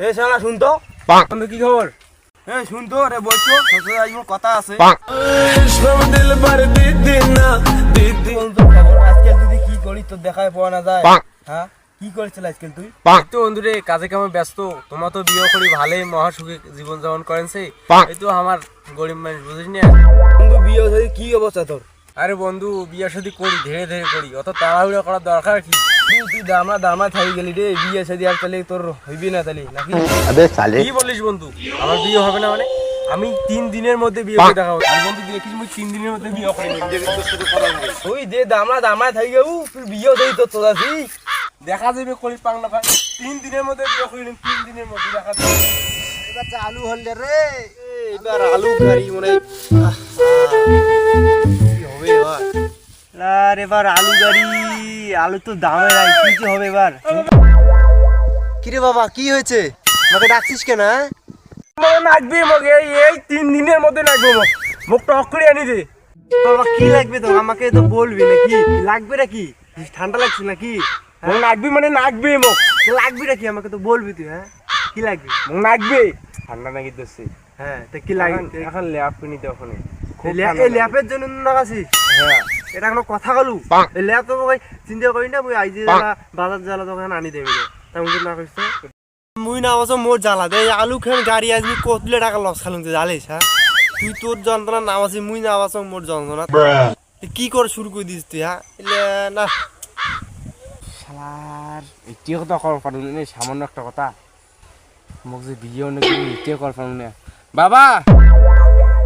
এ শালা শুনতো কি খবর? এ শুনতো রে বলছো কথা আছে খবর, আজকাল তুই কি তোর দেখায় পাওয়া না যায় হ্যাঁ কি করেছিল আজকাল তুই? তো বন্ধুরে কাজে কামে ব্যস্ত? তোমার তো বিয়ে করি ভালোই মহাসুখে জীবন যাপন করেন সেই। এই তো আমার গরিব মানুষ বুঝিস না? কি অবস্থা তোর? আরে বন্ধু বিয়ে শাদি করি ধীরে ধীরে করি। অত তাড়াহুড়া করার দরকার কি? তুই দামা দামা থাই গেলি রে। বিয়ে শাদি আর তাহলে তোর হইবি না তাহলে নাকি? কি বলিস বন্ধু? আমার বিয়ে হবে না মানে? আমি তিন দিনের মধ্যে বিয়ে করে দেখাবো। আমি বন্ধু দেখিস মুই তিন দিনের মধ্যে বিয়ে করে ওই দে দামা দামা থাই গেউ তুই বিয়ে দেই তো তোরা সি দেখা যাবে করি পাং না ভাই। তিন দিনের মধ্যে বিয়ে করে নিন তিন দিনের মধ্যে দেখা যাবে। এবার আলু হল রে। এবার আলু গাড়ি মনে আর এবার আলু গাড়ি। আলু তো দামে নাই কি কি হবে এবার? কিরে বাবা কি হয়েছে? আমাকে ডাকছিস কেন হ্যাঁ? মগ নাচবি মগ এই তিন দিনের মধ্যে নাচবো মগ মুখ টক করে আনি দে। বাবা কি লাগবে তো আমাকে তো বলবি নাকি? লাগবে নাকি? ঠান্ডা লাগছে নাকি? মগ নাচবি মানে নাচবি মগ লাগবে নাকি? আমাকে তো বলবি তুই হ্যাঁ? কি লাগবে? মগ ঠান্ডা নাকি দোষে হ্যাঁ তা কি লাগবে? এখন ল্যাপ কিনি তো ওখানে। ল্যাপের জন্য নাগাছিস হ্যাঁ। এটা কোনো কথা গলু তো ভাই চিন্তা করি না মুই আইজি জ্বালা বাজার জ্বালা তখন আনি দেবে তেমন তো না কইছ মুই না অবশ্য মোর জ্বালা দে আলু খান গাড়ি আজমি কতলে টাকা লস খালুম তুই হ্যাঁ তুই তোর যন্ত্রণা নাম আছে মুই না আবাস মোর যন্ত্রণা কি করে শুরু করে দিস তুই হ্যাঁ এলে না। শালার এটিও কথা কর পারুন না? সামান্য একটা কথা। মোক যে বিয়ে অনেক এটিও কর পারুন না? বাবা!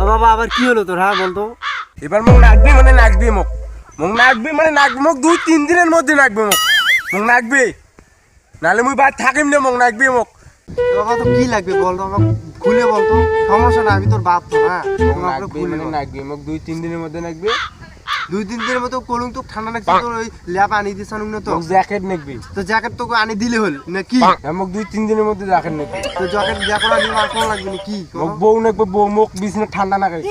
বাবা আবার কি হলো তোর হ্যাঁ বলতো এবার মোক নাচবি মানে নাচবি মোক মোক নাচবি মানে নাচবি মোক দুই তিন দিনের মধ্যে নাচবি মোক মোক নাচবি নাহলে মুই বাদ থাকিম না মোক নাচবি মোক বাবা তো কি লাগবে বলতো আমাকে খুলে বলতো সমস্যা না আমি তোর বাপ তো হ্যাঁ? আমাকে খুলে মানে বল। মোক দুই তিন দিনের মধ্যে নাচবি দুই তিন দিনের মতো কলুম তো ঠান্ডা লাগছে তোর ওই ল্যাপ আনি দিস না তো। জ্যাকেট নাচবি তো জ্যাকেট তোকে আনি দিলে হল না কি? হ্যাঁ মোক দুই তিন দিনের মধ্যে জ্যাকেট নাচবি তো জ্যাকেট জ্যাকেট আনি আর কোন লাগবে না কি? মোক বউ নাচবি বউ মোক বিছনা ঠান্ডা না খাই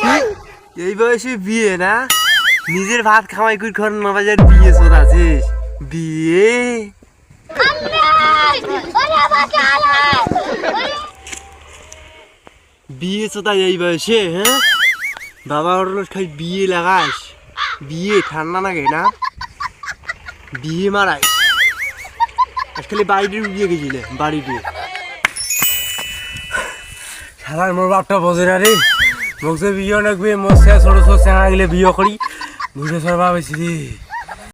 এই বয়সে বিয়ে, না? নিজের ভাত খাওয়াই করে ঘর না বাজার বিয়ে চোদ আছিস বিয়ে? বিয়ে চোদা এই বয়সে হ্যাঁ? বাবা ওর খাই বিয়ে লাগাস। বিয়ে ঠান্ডা লাগে, না? বিয়ে মারাই। বাড়ি দিয়ে বিয়ে গেছিলে বাড়ি দিয়ে শালার মোর বাপটা বোঝে না রে। মোক যে বিয়ে লাগবে মই চেয়া ছোট চেয়া চেঙা গেলে বিয়ে বুঝে সরবা বেশি রে